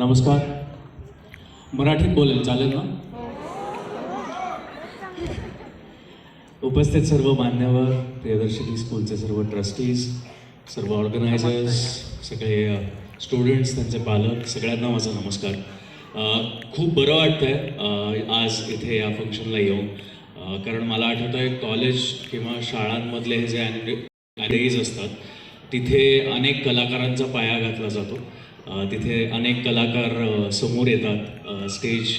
नमस्कार. मराठीत बोलेल चालेल ना? उपस्थित सर्व मान्यवर प्रियदर्शनी स्कूलचे सर्व ट्रस्टीज सर्व ऑर्गनायझर्स सगळे स्टुडंट्स त्यांचे पालक सगळ्यांना माझा नमस्कार. खूप बरं वाटतंय आज इथे या फंक्शनला येऊन. कारण मला आठवतं आहे कॉलेज किंवा शाळांमधले हे जे ॲनेज असतात तिथे अनेक कलाकारांचा पाया घातला जातो. तिथे अनेक कलाकार समोर येतात स्टेज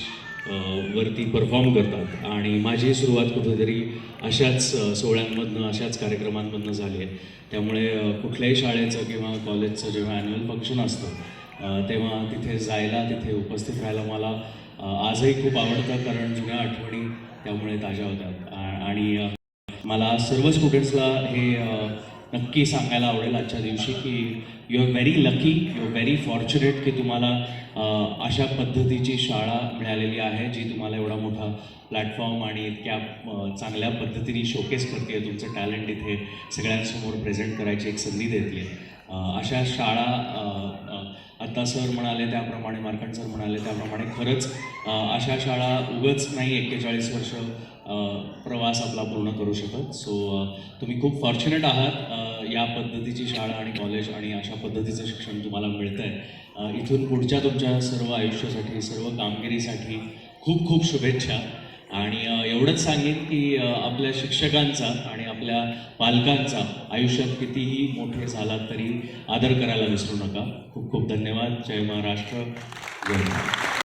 वरती परफॉर्म करतात. आणि माझी सुरुवात कुठेतरी अशाच सोहळ्यांमधनं अशाच कार्यक्रमांमधनं झाली आहे. त्यामुळे कुठल्याही शाळेचं किंवा कॉलेजचं जेव्हा ॲन्युअल फंक्शन असतं तेव्हा तिथे जायला तिथे उपस्थित राहायला मला आजही खूप आवडतं कारण जुन्या आठवणी त्यामुळे ताज्या होतात. आणि मला सर्व स्टुडंट्सला हे नक्की सांगायला आवडेल आजच्या दिवशी की you are very lucky you are very fortunate की तुम्हाला अशा पद्धतीची शाळा मिळालेली आहे जी तुम्हाला एवढा मोठा प्लॅटफॉर्म आणि इतक्या चांगल्या पद्धतीने शोकेस करते. तुमचं टॅलेंट इथे सगळ्यांसमोर प्रेझेंट करायची एक संधी देते. अशा शाळा आता सर म्हणाले त्याप्रमाणे मार्कंड सर म्हणाले त्याप्रमाणे खरंच अशा शाळा उगच नाही एक्केचाळीस वर्ष प्रवास आपला पूर्ण करू शकत. सो तुम्ही खूप फॉर्च्युनेट आहात. या पद्धतीची शाळा आणि कॉलेज आणि अशा पद्धतीचं शिक्षण तुम्हाला मिळतं आहे इथून पुढच्या तुमच्या सर्व आयुष्यासाठी सर्व कामगिरीसाठी खूप खूप शुभेच्छा. आणि एवढंच सांगेन की आपल्या शिक्षकांचा आणि आपल्या पालकांचा आयुष्यात कितीही मोठे झालात तरी आदर करायला विसरू नका. खूप खूप धन्यवाद. जय महाराष्ट्र. जय